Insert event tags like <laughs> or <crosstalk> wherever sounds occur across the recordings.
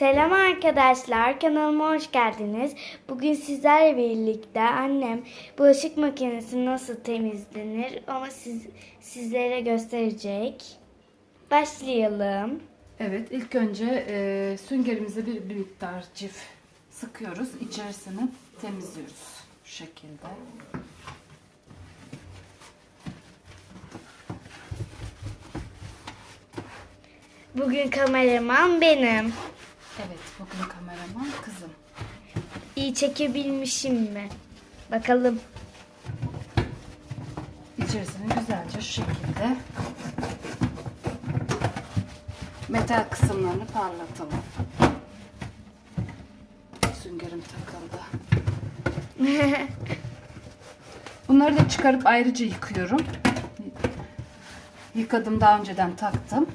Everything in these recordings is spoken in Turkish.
Selam arkadaşlar, kanalıma hoş geldiniz. Bugün sizlerle birlikte annem bulaşık makinesi nasıl temizlenir onu siz, sizlere gösterecek. Başlayalım. Evet, ilk önce e, süngerimize bir, bir miktar cif sıkıyoruz. İçerisini temizliyoruz. Şu şekilde. Bugün kameraman benim. Kameraman kızım. İyi çekebilmişim mi? Bakalım. İçerisini güzelce şu şekilde metal kısımlarını parlatalım. Süngerim takıldı. <laughs> Bunları da çıkarıp ayrıca yıkıyorum. Yıkadım daha önceden taktım.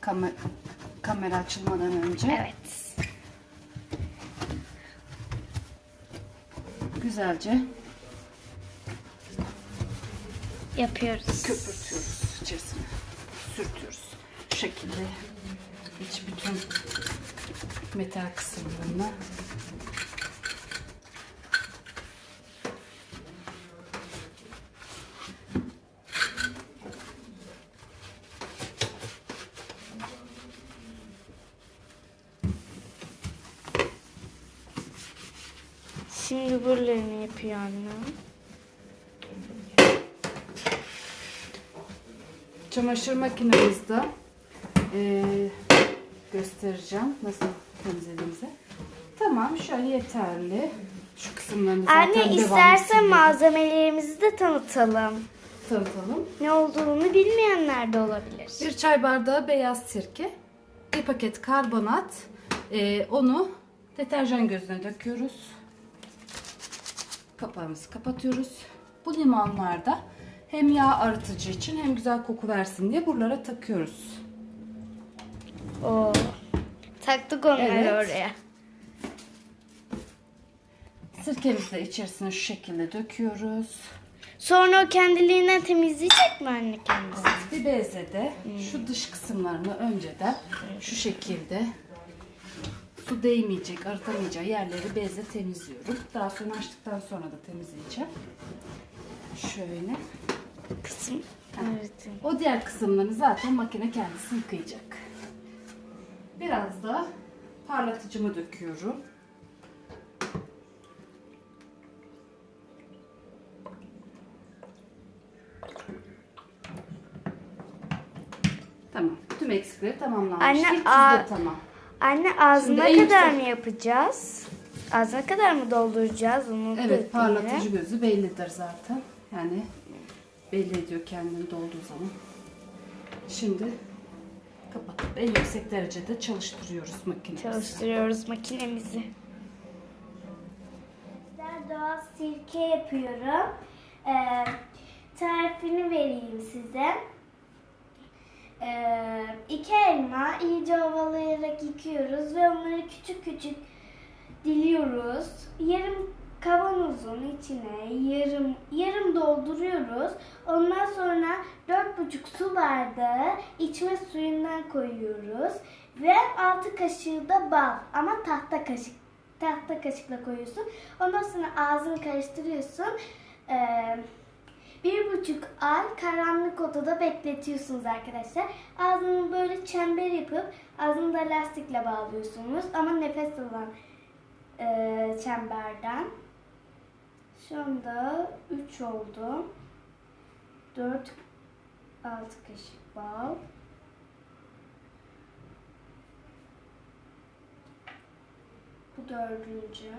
Kamer kamera açılmadan önce. evet. Güzelce Yapıyoruz. köpürtüyoruz içerisine. Sürtüyoruz. Şu şekilde iç bütün metal kısımlarını Şimdi buralarını yapıyor annem. Çamaşır makinemizde eee, göstereceğim nasıl temizlediğimizi. Tamam şöyle yeterli. Şu kısımlarını zaten Anne devamlı istersen siliyorum. malzemelerimizi de tanıtalım. tanıtalım. Ne olduğunu bilmeyenler de olabilir. Bir çay bardağı beyaz sirke, bir paket karbonat, eee, onu deterjan gözüne döküyoruz. Kapağımızı kapatıyoruz. Bu limonlarda hem yağ arıtıcı için hem güzel koku versin diye buralara takıyoruz. Oo. Taktık onları Evet. oraya. Sirkemizi de içerisine şu şekilde döküyoruz. Sonra o kendiliğinden temizleyecek mi anne kendisi? Bir bezle de şu dış kısımlarını önceden şu şekilde su değmeyecek, arıtamayacağı yerleri bezle temizliyorum. Daha sonra açtıktan sonra da temizleyeceğim. Şöyle. Kısım. Evet. O diğer kısımlarını zaten makine kendisi yıkayacak. Biraz da parlatıcımı döküyorum. Tamam. Tüm eksikleri tamamlanmış. Anne, İlk tuzda aa, tamam. Anne ağzına Şimdi en kadar yüksek- mı yapacağız? Ağzına kadar mı dolduracağız onu? Evet parlatıcı gözü bellidir zaten. Yani belli ediyor kendini dolduğu zaman. Şimdi kapatıp en yüksek derecede çalıştırıyoruz makinemizi. Çalıştırıyoruz makinemizi. Doğal sirke yapıyorum. Ee, tarifini vereyim size. Ee, iki elma iyice ovalayarak yıkıyoruz ve onları küçük küçük diliyoruz. Yarım kavanozun içine yarım yarım dolduruyoruz. Ondan sonra dört buçuk su bardağı içme suyundan koyuyoruz ve altı kaşığı da bal ama tahta kaşık tahta kaşıkla koyuyorsun. Ondan sonra ağzını karıştırıyorsun. Ee, bir buçuk ay karanlık odada bekletiyorsunuz arkadaşlar. Ağzını böyle çember yapıp ağzını da lastikle bağlıyorsunuz. Ama nefes alan e, çemberden. Şu anda 3 oldu. 4 6 kaşık bal. Bu dördüncü.